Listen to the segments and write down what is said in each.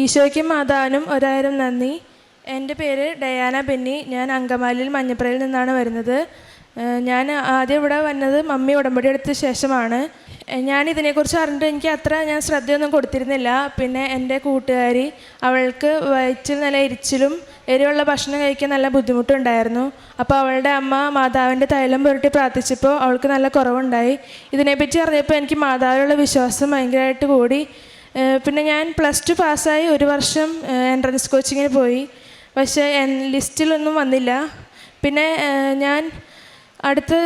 ഈശോയ്ക്കും മാതാവിനും ഒരായിരം നന്ദി. എന്റെ പേര് ഡയാന ബെന്നി. ഞാൻ അങ്കമാലിയിൽ മഞ്ഞപ്പുറയിൽ നിന്നാണ് വരുന്നത്. ഞാൻ ആദ്യം ഇവിടെ വന്നത് മമ്മി ഉടമ്പടി എടുത്ത ശേഷമാണ്. ഞാൻ ഇതിനെക്കുറിച്ച് അറിഞ്ഞിട്ട് എനിക്ക് അത്ര ഞാൻ ശ്രദ്ധയൊന്നും കൊടുത്തിരുന്നില്ല. പിന്നെ എന്റെ കൂട്ടുകാരി അവൾക്ക് വയറ്റിൽ നല്ല ഇരിച്ചിലും എരിവുള്ള ഭക്ഷണം കഴിക്കാൻ നല്ല ബുദ്ധിമുട്ടുണ്ടായിരുന്നു അപ്പോൾ അവളുടെ അമ്മ മാതാവിന്റെ തൈലം പുരട്ടി പ്രാർത്ഥിച്ചപ്പോൾ അവൾക്ക് നല്ല കുറവുണ്ടായി. ഇതിനെപ്പറ്റി അറിഞ്ഞപ്പോൾ എനിക്ക് മാതാവിലുള്ള വിശ്വാസം ഭയങ്കരമായിട്ട് കൂടി. പിന്നെ ഞാൻ പ്ലസ് ടു പാസ്സായി ഒരു വർഷം എൻട്രൻസ് കോച്ചിങ്ങിന് പോയി. പക്ഷേ ലിസ്റ്റിലൊന്നും വന്നില്ല. പിന്നെ ഞാൻ അടുത്ത്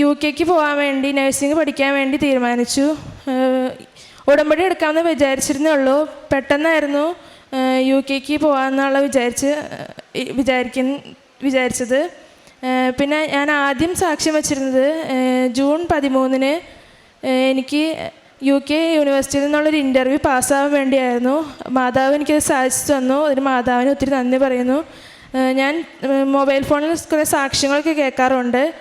യു കെക്ക് പോകാൻ വേണ്ടി നഴ്സിംഗ് പഠിക്കാൻ വേണ്ടി തീരുമാനിച്ചു. ഉടമ്പടി എടുക്കാമെന്ന് വിചാരിച്ചിരുന്നേ ഉള്ളൂ. പെട്ടെന്നായിരുന്നു യു കെക്ക് പോകാമെന്നുള്ള വിചാരിച്ച് വിചാരിക്ക വിചാരിച്ചത്. പിന്നെ ഞാൻ ആദ്യം സാക്ഷ്യം വച്ചിരുന്നത് ജൂൺ പതിമൂന്നിന് എനിക്ക് യു കെ യൂണിവേഴ്സിറ്റിയിൽ നിന്നുള്ളൊരു ഇന്റർവ്യൂ പാസ്സാവാൻ വേണ്ടിയായിരുന്നു. മാതാവ് എനിക്കത് സാധിച്ചു തന്നു. അതിന് മാതാവിന് ഒത്തിരി നന്ദി പറയുന്നു. ഞാൻ മൊബൈൽ ഫോണിൽ കുറേ സാക്ഷ്യങ്ങളൊക്കെ കേൾക്കാറുണ്ട്.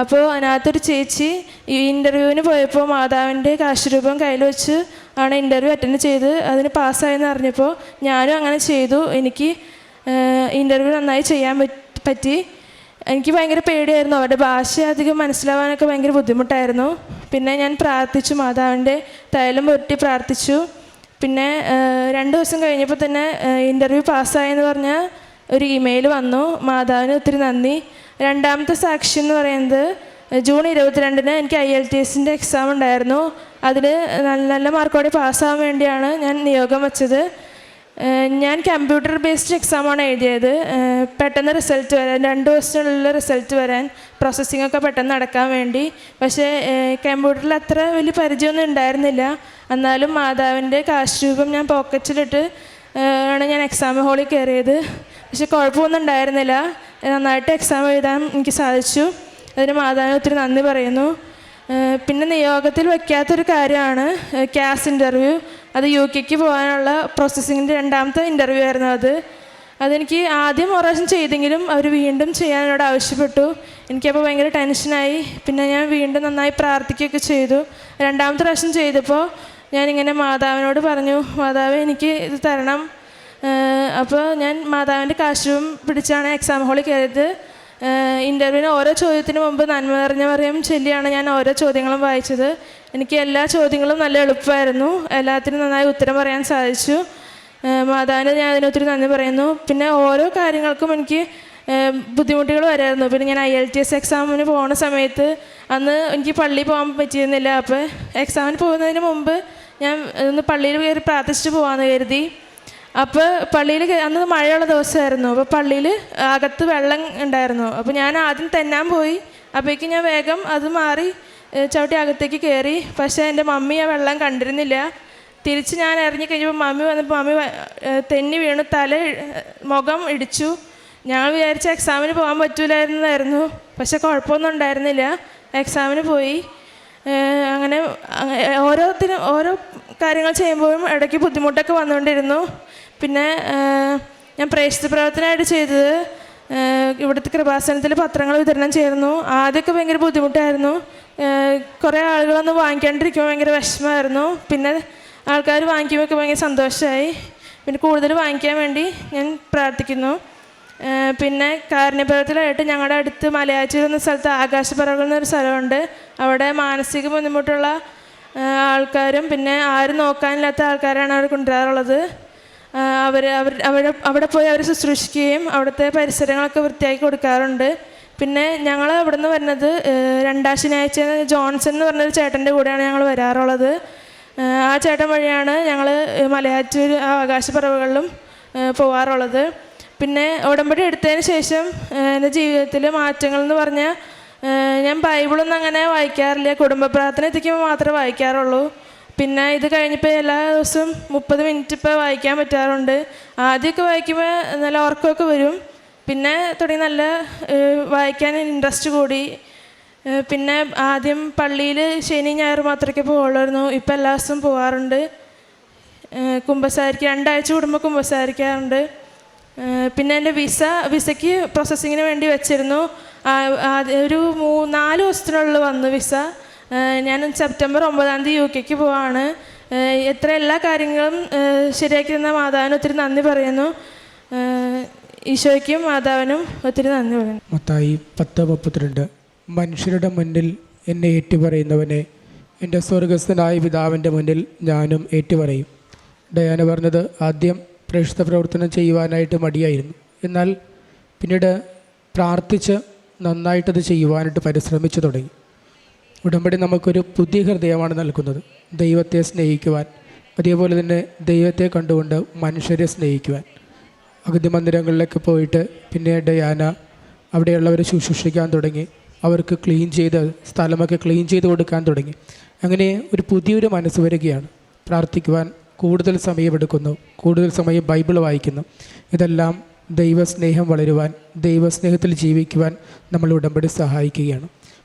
അപ്പോൾ അതിനകത്തൊരു ചേച്ചി ഈ ഇന്റർവ്യൂവിന് പോയപ്പോൾ മാതാവിന്റെ കാശുരൂപം കയ്യിൽ വെച്ച് ആണ് ഇന്റർവ്യൂ അറ്റൻഡ് ചെയ്ത്. അതിന് പാസ്സായെന്ന് അറിഞ്ഞപ്പോൾ ഞാനും അങ്ങനെ ചെയ്തു. എനിക്ക് ഇന്റർവ്യൂ നന്നായി ചെയ്യാൻ പറ്റ്- എനിക്ക് ഭയങ്കര പേടിയായിരുന്നു. അവരുടെ ഭാഷ അധികം മനസ്സിലാവാനൊക്കെ ഭയങ്കര ബുദ്ധിമുട്ടായിരുന്നു. പിന്നെ ഞാൻ പ്രാർത്ഥിച്ചു മാതാവിന്റെ തൈലം പുരട്ടി പ്രാർത്ഥിച്ചു. പിന്നെ രണ്ട് ദിവസം കഴിഞ്ഞപ്പോൾ തന്നെ ഇന്റർവ്യൂ പാസ്സായെന്ന് പറഞ്ഞ ഒരു ഇമെയിൽ വന്നു. മാതാവിന് ഒത്തിരി നന്ദി. രണ്ടാമത്തെ സാക്ഷി എന്ന് പറയുന്നത് ജൂൺ ഇരുപത്തിരണ്ടിന് എനിക്ക് ഐ എൽ ടി എസിന്റെ എക്സാം ഉണ്ടായിരുന്നു. അതിൽ നല്ല നല്ല മാർക്കോടെ പാസ്സാവാൻ വേണ്ടിയാണ് ഞാൻ നിയോഗം വെച്ചത്. ഞാൻ കമ്പ്യൂട്ടർ ബേസ്ഡ് എക്സാമാണ് എഴുതിയത്. പെട്ടെന്ന് റിസൾട്ട് വരാൻ രണ്ട് ദിവസത്തിനുള്ളിൽ റിസൾട്ട് വരാൻ പ്രോസസ്സിംഗ് ഒക്കെ പെട്ടെന്ന് നടക്കാൻ വേണ്ടി. പക്ഷേ കമ്പ്യൂട്ടറിൽ അത്ര വലിയ പരിചയമൊന്നും ഉണ്ടായിരുന്നില്ല. എന്നാലും മാതാവിന്റെ കാശ് രൂപം ഞാൻ പോക്കറ്റിലിട്ട് ആണ് ഞാൻ എക്സാം ഹാളിൽ കയറിയത്. പക്ഷെ കുഴപ്പമൊന്നും ഉണ്ടായിരുന്നില്ല. നന്നായിട്ട് എക്സാം എഴുതാൻ എനിക്ക് സാധിച്ചു. അതിന് മാതാവിന് ഒത്തിരി നന്ദി പറയുന്നു. പിന്നെ നിയോഗത്തിൽ വയ്ക്കാത്തൊരു കാര്യമാണ് ക്യാസ് ഇന്റർവ്യൂ അത് യു കെക്ക് പോകാനുള്ള പ്രോസസ്സിങ്ങിന്റെ രണ്ടാമത്തെ ഇന്റർവ്യൂ ആയിരുന്നു അത്. അതെനിക്ക് ആദ്യം പ്രാവശ്യം ചെയ്തെങ്കിലും അവർ വീണ്ടും ചെയ്യാനോട് ആവശ്യപ്പെട്ടു. എനിക്കപ്പോൾ ഭയങ്കര ടെൻഷനായി പിന്നെ ഞാൻ വീണ്ടും നന്നായി പ്രാർത്ഥിക്കുകയൊക്കെ ചെയ്തു. രണ്ടാമത്തെ പ്രാവശ്യം ചെയ്തപ്പോൾ ഞാനിങ്ങനെ മാതാവിനോട് പറഞ്ഞു മാതാവ് എനിക്ക് ഇത് തരണം. അപ്പോൾ ഞാൻ മാതാവിന്റെ കാശും പിടിച്ചാണ് എക്സാം ഹാളിൽ കയറിയത്. ഇന്റർവ്യൂവിന് ഓരോ ചോദ്യത്തിന് മുമ്പ് നന്മ നിറഞ്ഞ പറയും ചൊല്ലിയാണ് ഞാൻ ഓരോ ചോദ്യങ്ങളും വായിച്ചത്. എനിക്ക് എല്ലാ ചോദ്യങ്ങളും നല്ല എളുപ്പമായിരുന്നു. എല്ലാത്തിനും നന്നായി ഉത്തരം പറയാൻ സാധിച്ചു. മാതാവിന് ഞാൻ അതിനൊത്തിരി നന്ദി പറയുന്നു. പിന്നെ ഓരോ കാര്യങ്ങൾക്കും എനിക്ക് ബുദ്ധിമുട്ടുകൾ വരായിരുന്നു പിന്നെ ഞാൻ ഐ എൽ ടി എസ് എക്സാമിന് പോകുന്ന സമയത്ത് അന്ന് എനിക്ക് പള്ളിയിൽ പോകാൻ പറ്റിയിരുന്നില്ല. അപ്പോൾ എക്സാമിന് പോകുന്നതിന് മുമ്പ് ഞാൻ ഒന്ന് പള്ളിയിൽ കയറി പ്രാർത്ഥിച്ചിട്ട് പോകാമെന്ന് കരുതി. അപ്പോൾ പള്ളിയിൽ അന്ന് മഴയുള്ള ദിവസമായിരുന്നു. അപ്പോൾ പള്ളിയിൽ അകത്ത് വെള്ളം ഉണ്ടായിരുന്നു. അപ്പോൾ ഞാൻ ആദ്യം തെന്നാൻ പോയി. അപ്പോഴേക്കും ഞാൻ വേഗം അത് മാറി ചവിട്ടി അകത്തേക്ക് കയറി പക്ഷേ എന്റെ മമ്മി ആ വെള്ളം കണ്ടിരുന്നില്ല. തിരിച്ച് ഞാൻ ഇറങ്ങി കഴിഞ്ഞപ്പോൾ മമ്മി വന്നപ്പോൾ മമ്മി തെന്നി വീണു തല മുഖം ഇടിച്ചു. ഞങ്ങൾ വിചാരിച്ച എക്സാമിന് പോകാൻ പറ്റൂലായിരുന്നായിരുന്നു. പക്ഷെ കുഴപ്പമൊന്നും ഉണ്ടായിരുന്നില്ല. എക്സാമിന് പോയി. അങ്ങനെ അങ്ങ- ഓരോത്തിനും ഓരോ കാര്യങ്ങൾ ചെയ്യുമ്പോഴും ഇടയ്ക്ക് ബുദ്ധിമുട്ടൊക്കെ വന്നുകൊണ്ടിരുന്നു. പിന്നെ ഞാൻ പ്രേക്ഷിത പ്രവർത്തനമായിട്ട് ചെയ്തത് ഇവിടുത്തെ കൃപാസനത്തിൽ പത്രങ്ങൾ വിതരണം ചെയ്യുന്നു. ആദ്യമൊക്കെ ഭയങ്കര ബുദ്ധിമുട്ടായിരുന്നു. കുറേ ആളുകളൊന്നും വാങ്ങിക്കാണ്ടിരിക്കുമ്പോൾ ഭയങ്കര വിഷമമായിരുന്നു. പിന്നെ ആൾക്കാർ വാങ്ങിക്കുമ്പോഴൊക്കെ ഭയങ്കര സന്തോഷമായി പിന്നെ കൂടുതൽ വാങ്ങിക്കാൻ വേണ്ടി ഞാൻ പ്രാർത്ഥിക്കുന്നു. പിന്നെ കാരുണ്യപ്രവർത്തനമായിട്ട് ഞങ്ങളുടെ അടുത്ത് മലയാറ്റൂർ എന്ന സ്ഥലത്ത് ആകാശപ്പറകൾ എന്നൊരു സ്ഥലമുണ്ട്. അവിടെ മാനസിക ബുദ്ധിമുട്ടുള്ള ആൾക്കാരും പിന്നെ ആരും നോക്കാനില്ലാത്ത ആൾക്കാരാണ് അവർ കൊണ്ടുവരാറുള്ളത്. അവർ അവർ അവിടെ അവിടെ പോയി അവർ ശുശ്രൂഷിക്കുകയും അവിടുത്തെ പരിസരങ്ങളൊക്കെ വൃത്തിയാക്കി കൊടുക്കാറുണ്ട്. പിന്നെ ഞങ്ങൾ അവിടെ നിന്ന് വരുന്നത് രണ്ടാം ശനിയാഴ്ച ജോൺസൺ എന്ന് പറഞ്ഞൊരു ചേട്ടന്റെ കൂടെയാണ് ഞങ്ങൾ വരാറുള്ളത്. ആ ചേട്ടൻ വഴിയാണ് ഞങ്ങൾ മലയാറ്റൂർ ആ ഏഹ് പോവാറുള്ളത്. പിന്നെ ഉടമ്പടി എടുത്തതിന് ശേഷം എന്റെ ജീവിതത്തിൽ മാറ്റങ്ങൾ എന്ന് പറഞ്ഞാൽ ഞാൻ ബൈബിളൊന്നും അങ്ങനെ വായിക്കാറില്ല. കുടുംബ പ്രാർത്ഥന എത്തിക്കുമ്പോൾ മാത്രമേ വായിക്കാറുള്ളൂ. പിന്നെ ഇത് കഴിഞ്ഞപ്പോൾ എല്ലാ ദിവസവും മുപ്പത് മിനിറ്റ് ഇപ്പോൾ വായിക്കാൻ പറ്റാറുണ്ട്. ആദ്യമൊക്കെ വായിക്കുമ്പോൾ നല്ല ഉറക്കമൊക്കെ വരും. പിന്നെ തുടങ്ങി നല്ല വായിക്കാൻ ഇൻട്രസ്റ്റ് കൂടി. പിന്നെ ആദ്യം പള്ളിയിൽ ശനി ഞായർ മാത്രമൊക്കെ പോകുള്ളായിരുന്നു ഇപ്പോൾ എല്ലാ ദിവസവും പോകാറുണ്ട്. കുമ്പസാരിക്കുക രണ്ടാഴ്ച കൂടുമ്പോൾ കുമ്പസാരിക്കാറുണ്ട്. പിന്നെ എന്റെ വിസ വിസയ്ക്ക് പ്രോസസ്സിങ്ങിന് വേണ്ടി വെച്ചിരുന്നു. ഒരു മൂ നാല് ദിവസത്തിനുള്ളിൽ വന്നു വിസ. ഞാൻ സെപ്റ്റംബർ ഒമ്പതാം തീയതി യു കെക്ക് പോവാണ്. എത്ര എല്ലാ കാര്യങ്ങളും ശരിയാക്കി തന്ന മാതാവിന് ഒത്തിരി നന്ദി പറയുന്നു. ഈശോയ്ക്കും മാതാവിനും ഒത്തിരി നന്ദി പറയുന്നു. മത്തായി പത്ത് മുപ്പത്തിരണ്ട് മനുഷ്യരുടെ മുന്നിൽ എന്നെ ഏറ്റുപറയുന്നവനെ എന്റെ സ്വർഗസ്ഥനായ പിതാവിന്റെ മുന്നിൽ ഞാനും ഏറ്റുപറയും. ഡയാന പറഞ്ഞത് ആദ്യം പ്രേക്ഷിത പ്രവർത്തനം ചെയ്യുവാനായിട്ട് മടിയായിരുന്നു. എന്നാൽ പിന്നീട് പ്രാർത്ഥിച്ച് നന്നായിട്ടത് ചെയ്യുവാനായിട്ട് പരിശ്രമിച്ചു തുടങ്ങി. ഉടമ്പടി നമുക്കൊരു പുതിയ ഹൃദയമാണ് നൽകുന്നത്. ദൈവത്തെ സ്നേഹിക്കുവാൻ അതേപോലെ തന്നെ ദൈവത്തെ കണ്ടുകൊണ്ട് മനുഷ്യരെ സ്നേഹിക്കുവാൻ. അഗതി മന്ദിരങ്ങളിലൊക്കെ പോയിട്ട് പിന്നെ ഡയാന അവിടെയുള്ളവരെ ശുശ്രൂഷിക്കാൻ തുടങ്ങി. അവർക്ക് ക്ലീൻ ചെയ്ത് സ്ഥലമൊക്കെ ക്ലീൻ ചെയ്ത് കൊടുക്കാൻ തുടങ്ങി. അങ്ങനെ ഒരു പുതിയൊരു മനസ്സ് വരികയാണ്. പ്രാർത്ഥിക്കുവാൻ കൂടുതൽ സമയമെടുക്കുന്നു കൂടുതൽ സമയം ബൈബിൾ വായിക്കുന്നു. ഇതെല്ലാം ദൈവസ്നേഹം വളരുവാൻ ദൈവസ്നേഹത്തിൽ ജീവിക്കുവാൻ നമ്മൾ ഉടമ്പടി സഹായിക്കുകയാണ്.